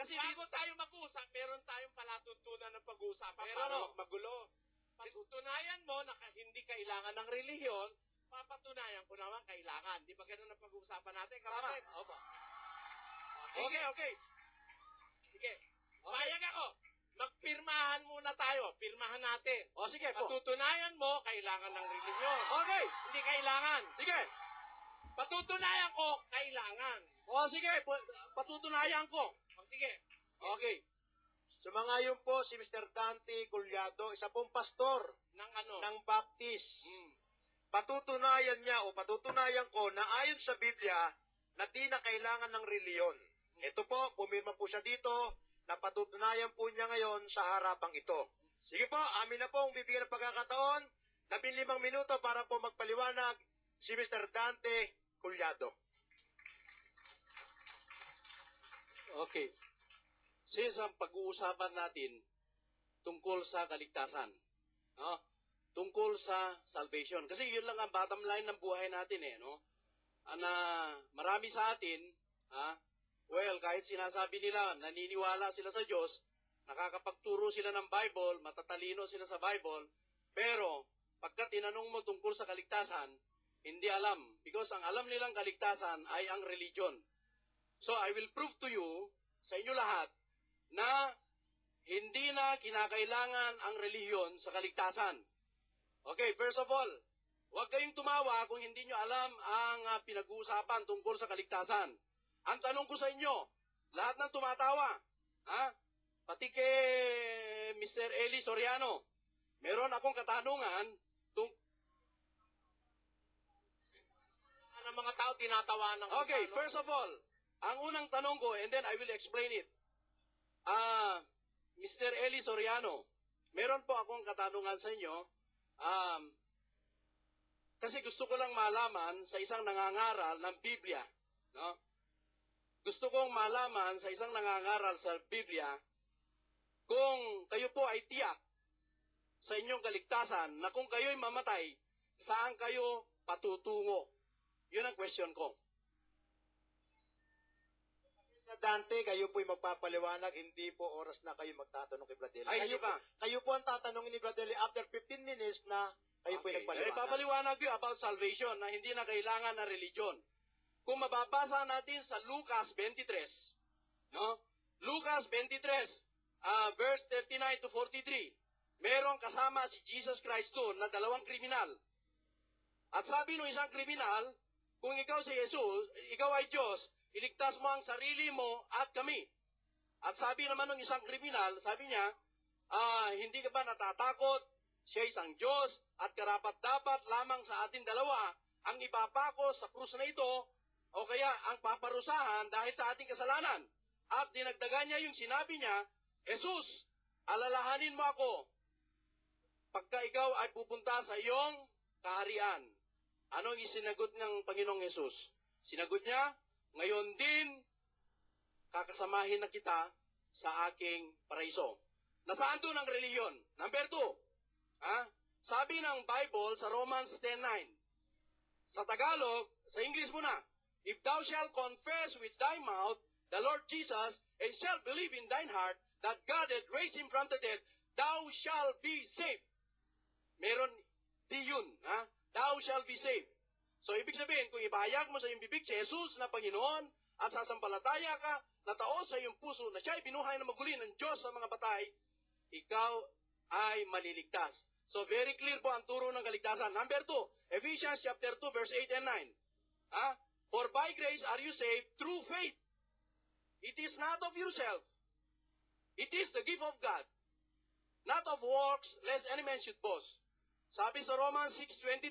Kasi Bago tayo mag-usap, meron tayong palatuntunan ng pag-uusapan Meron, para wag magulo. Patutunayan mo na hindi kailangan ng relihiyon, papatunayan ko naman kailangan. Di ba ganun ang pag-uusapan natin, Tama. kapatid? Opo. Sige. Okay, okay. Sige. Okay. Payag ako. Magpirmahan muna tayo. Pirmahan natin. O sige po. Patutunayan mo, kailangan ng relihiyon. Okay. Hindi kailangan. Sige. Patutunayan ko, kailangan. O sige, patutunayan ko. Sige. Okay. Sumangayon po si Mr. Dante Culyado, isa pong pastor Ng ano? ng Baptist. Hmm. Patutunayan niya o patutunayan ko na ayon sa Biblia na di na kailangan ng reliyon. Ito po, pumirma po siya dito na patutunayan po niya ngayon sa harapang ito. Sige po, amin na po ang bibigyan ng pagkakataon. Labing minuto para po magpaliwanag si Mr. Dante Culyado. Okay. Since ang pag-uusapan natin tungkol sa kaligtasan, no? tungkol sa salvation. Kasi yun lang ang bottom line ng buhay natin eh, no? Ah, Na marami sa atin, ha? well, kahit sinasabi nila, naniniwala sila sa Diyos, nakakapagturo sila ng Bible, matatalino sila sa Bible, pero pagka tinanong mo tungkol sa kaligtasan, hindi alam. Because ang alam nilang kaligtasan ay ang religion. So I will prove to you, sa inyo lahat, na hindi na kinakailangan ang relihiyon sa kaligtasan. Okay, first of all, huwag kayong tumawa kung hindi nyo alam ang ah, pinag-uusapan tungkol sa kaligtasan. Ang tanong ko sa inyo, lahat ng tumatawa, ha? pati kay Mr. Eli Soriano, meron akong katanungan tung Ang mga tao tinatawanan ko. Okay, first of all, ang unang tanong ko, and then I will explain it. Ah, Mr. Eli Soriano, meron po akong katanungan sa inyo. Um, kasi gusto ko lang malaman sa isang nangangaral ng Biblia, no? Gusto kong malaman sa isang nangangaral sa Biblia kung kayo po ay tiyak sa inyong kaligtasan na kung kayo'y mamatay, saan kayo patutungo? Yun ang question ko. Na Dante, kayo po'y magpapaliwanag, hindi po oras na kayo magtatanong kay Bradley. Ay, kayo, di ba? po, kayo po ang tatanungin ni Bradley after 15 minutes na kayo po'y Okay. Eh, nagpaliwanag. papaliwanag ko about salvation na hindi na kailangan ng religion. Kung mababasa natin sa Lucas 23, no? Lucas 23, ah, verse 39 to 43, merong kasama si Jesus Christ doon na dalawang kriminal. At sabi ng isang kriminal, kung ikaw si Jesus, ikaw ay Diyos, iligtas mo ang sarili mo at kami. At sabi naman ng isang kriminal, sabi niya, ah, hindi ka ba natatakot? Siya isang Diyos at karapat dapat lamang sa atin dalawa ang ipapako sa krus na ito o kaya ang paparusahan dahil sa ating kasalanan. At dinagdagan niya yung sinabi niya, Jesus, alalahanin mo ako pagka ikaw ay pupunta sa iyong kaharian. Ano ang isinagot ng Panginoong Jesus? Sinagot niya, ngayon din, kakasamahin na kita sa aking paraiso. Nasaan doon ang reliyon? Number two, ha? sabi ng Bible sa Romans 10.9, sa Tagalog, sa English muna, If thou shalt confess with thy mouth the Lord Jesus, and shalt believe in thine heart that God hath raised him from the dead, thou shalt be saved. Meron di yun, ha? Thou shalt be saved. So, ibig sabihin, kung ipahayag mo sa iyong bibig si Jesus na Panginoon at sasampalataya ka na tao sa iyong puso na siya ay binuhay na maguli ng Diyos sa mga patay, ikaw ay maliligtas. So, very clear po ang turo ng kaligtasan. Number two, Ephesians chapter 2, verse 8 and 9. Ha? For by grace are you saved through faith. It is not of yourself. It is the gift of God. Not of works, lest any man should boast. Sabi sa Romans 6.23,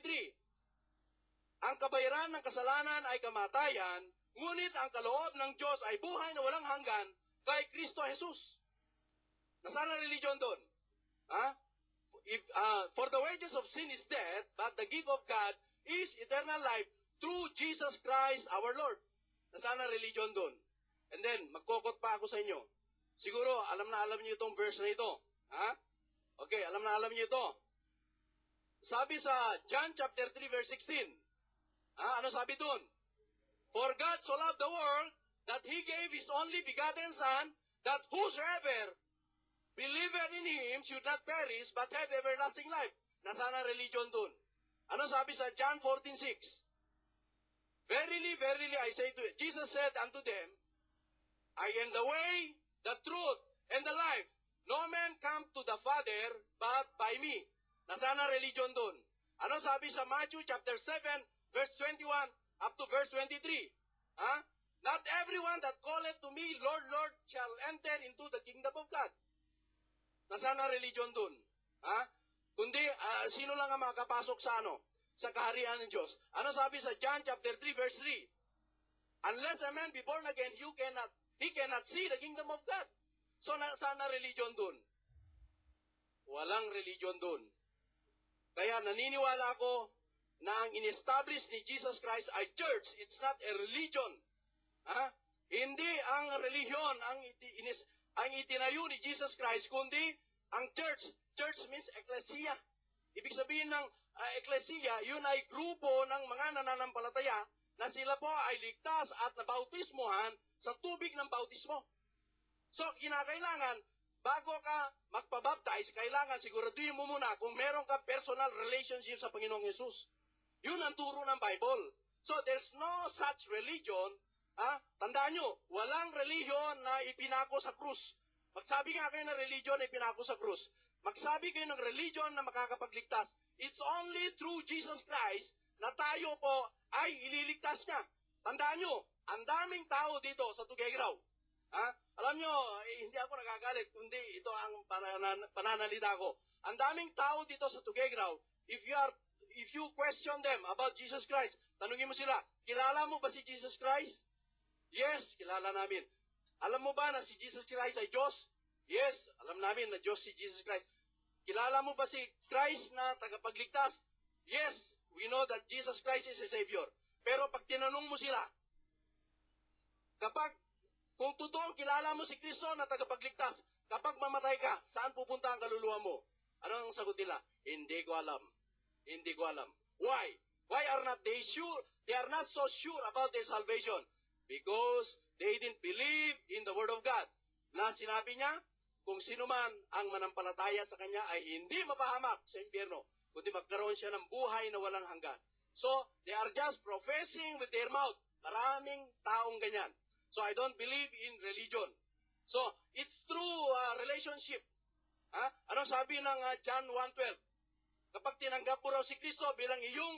ang kabayaran ng kasalanan ay kamatayan, ngunit ang kaloob ng Diyos ay buhay na walang hanggan kay Kristo Jesus. Nasaan ang religion doon? Ha? If, uh, for the wages of sin is death, but the gift of God is eternal life through Jesus Christ our Lord. Nasaan ang religion doon? And then, magkokot pa ako sa inyo. Siguro, alam na alam niyo itong verse na ito. Ha? Okay, alam na alam niyo ito. Sabi sa John chapter 3 verse 16. Ah, ano sabi doon? For God so loved the world that He gave His only begotten Son that whosoever believeth in him should not perish but have everlasting life. Nasaan ang religion dun? Ano sabi sa John 14:6? Verily, verily, I say to you, Jesus said unto them, I am the way, the truth, and the life. No man come to the Father but by me. Nasaan ang religion dun? Ano sabi sa Matthew chapter 7, verse 21 up to verse 23? Ha? Not everyone that calleth to me, Lord, Lord, shall enter into the kingdom of God. Nasaan ang religion dun? Ha? Kundi, ah, sino lang ang makapasok sa ano? Sa kaharian ng Diyos. Ano sabi sa John chapter 3, verse 3? Unless a man be born again, you cannot, he cannot see the kingdom of God. So, nasaan ang religion dun? Walang religion dun. Kaya naniniwala ako na ang in-establish ni Jesus Christ ay church. It's not a religion. Ha? Hindi ang relihiyon ang, iti, inis, ang itinayo ni Jesus Christ, kundi ang church. Church means ecclesia. Ibig sabihin ng uh, ecclesia, yun ay grupo ng mga nananampalataya na sila po ay ligtas at nabautismohan sa tubig ng bautismo. So, kinakailangan, bago ka magpabaptize, kailangan siguraduhin mo muna kung meron ka personal relationship sa Panginoong Yesus. Yun ang turo ng Bible. So, there's no such religion. Ha? Tandaan nyo, walang religion na ipinako sa krus. Magsabi nga kayo ng religion na ipinako sa krus. Magsabi kayo ng religion na makakapagligtas. It's only through Jesus Christ na tayo po ay ililigtas niya. Tandaan nyo, ang daming tao dito sa Tugegraw. Ha? Alam nyo, eh, hindi ako nagagalit, kundi ito ang panan- pananalita ko. Ang daming tao dito sa Tugegraw, if you are if you question them about Jesus Christ, tanungin mo sila, kilala mo ba si Jesus Christ? Yes, kilala namin. Alam mo ba na si Jesus Christ ay Diyos? Yes, alam namin na Diyos si Jesus Christ. Kilala mo ba si Christ na tagapagligtas? Yes, we know that Jesus Christ is a Savior. Pero pag tinanong mo sila, kapag kung totoong kilala mo si Kristo na tagapagligtas, kapag mamatay ka, saan pupunta ang kaluluwa mo? Ano ang sagot nila? Hindi ko alam. Hindi ko alam. Why? Why are not they sure? They are not so sure about their salvation. Because they didn't believe in the Word of God. Na sinabi niya, kung sino man ang manampalataya sa Kanya ay hindi mapahamak sa impyerno, kundi magkaroon siya ng buhay na walang hanggan. So, they are just professing with their mouth. Maraming taong ganyan. So, I don't believe in religion. So, it's through uh, relationship. Ha? Anong sabi ng uh, John 1.12? Kapag tinanggap mo raw si Kristo bilang iyong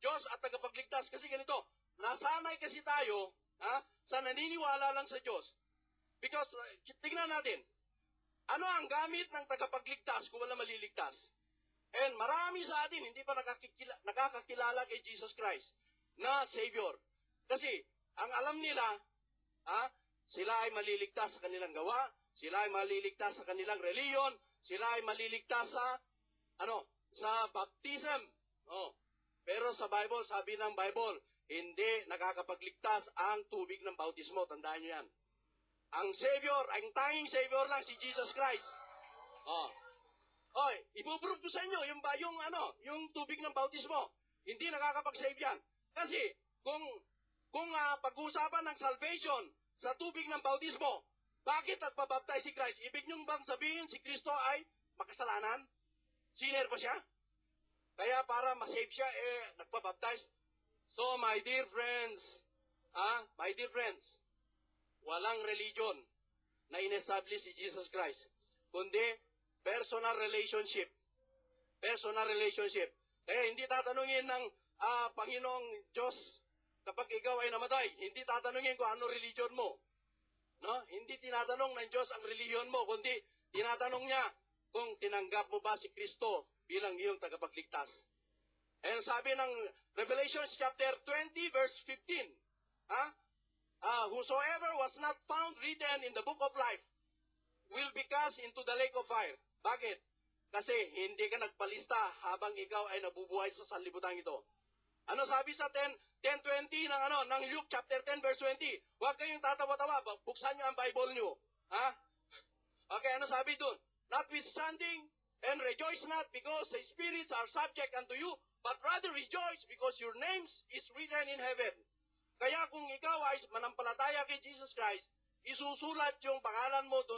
Diyos at tagapagligtas, kasi ganito, nasanay kasi tayo ha, sa naniniwala lang sa Diyos. Because, uh, tingnan natin, ano ang gamit ng tagapagligtas kung wala maliligtas? And marami sa atin hindi pa nakakikila, nakakakilala kay Jesus Christ na Savior. Kasi, ang alam nila, ha, sila ay maliligtas sa kanilang gawa, sila ay maliligtas sa kanilang reliyon, sila ay maliligtas sa, ano, sa baptism. Oh. Pero sa Bible, sabi ng Bible, hindi nakakapagligtas ang tubig ng bautismo. Tandaan nyo yan. Ang Savior, ang tanging Savior lang, si Jesus Christ. Oh. Oy, ipuprove ko sa inyo yung yung ano, yung tubig ng bautismo. Hindi nakakapag-save yan. Kasi kung kung uh, pag-uusapan ng salvation sa tubig ng bautismo, bakit nagpabaptize si Christ? Ibig niyong bang sabihin si Kristo ay makasalanan? Sinner ba siya? Kaya para ma-save siya, eh, nagpabaptize. So, my dear friends, ah, my dear friends, walang religion na in-establish si Jesus Christ, kundi personal relationship. Personal relationship. Kaya hindi tatanungin ng ah, Panginoong Diyos kapag ikaw ay namatay. Hindi tatanungin kung ano religion mo. No? Hindi tinatanong ng Diyos ang religion mo, kundi tinatanong niya kung tinanggap mo ba si Kristo bilang iyong tagapagligtas. And sabi ng Revelation chapter 20 verse 15, ha? Ah, whosoever was not found written in the book of life will be cast into the lake of fire. Bakit? Kasi hindi ka nagpalista habang ikaw ay nabubuhay sa sanlibutan ito. Ano sabi sa 10, 10.20 ng, ano, ng Luke chapter 10 verse 20? Huwag kayong tatawa-tawa, buksan nyo ang Bible nyo. Ha? Okay, ano sabi dun? Notwithstanding, and rejoice not because the spirits are subject unto you, but rather rejoice because your names is written in heaven. Kaya kung ikaw ay manampalataya kay Jesus Christ, isusulat yung pangalan mo doon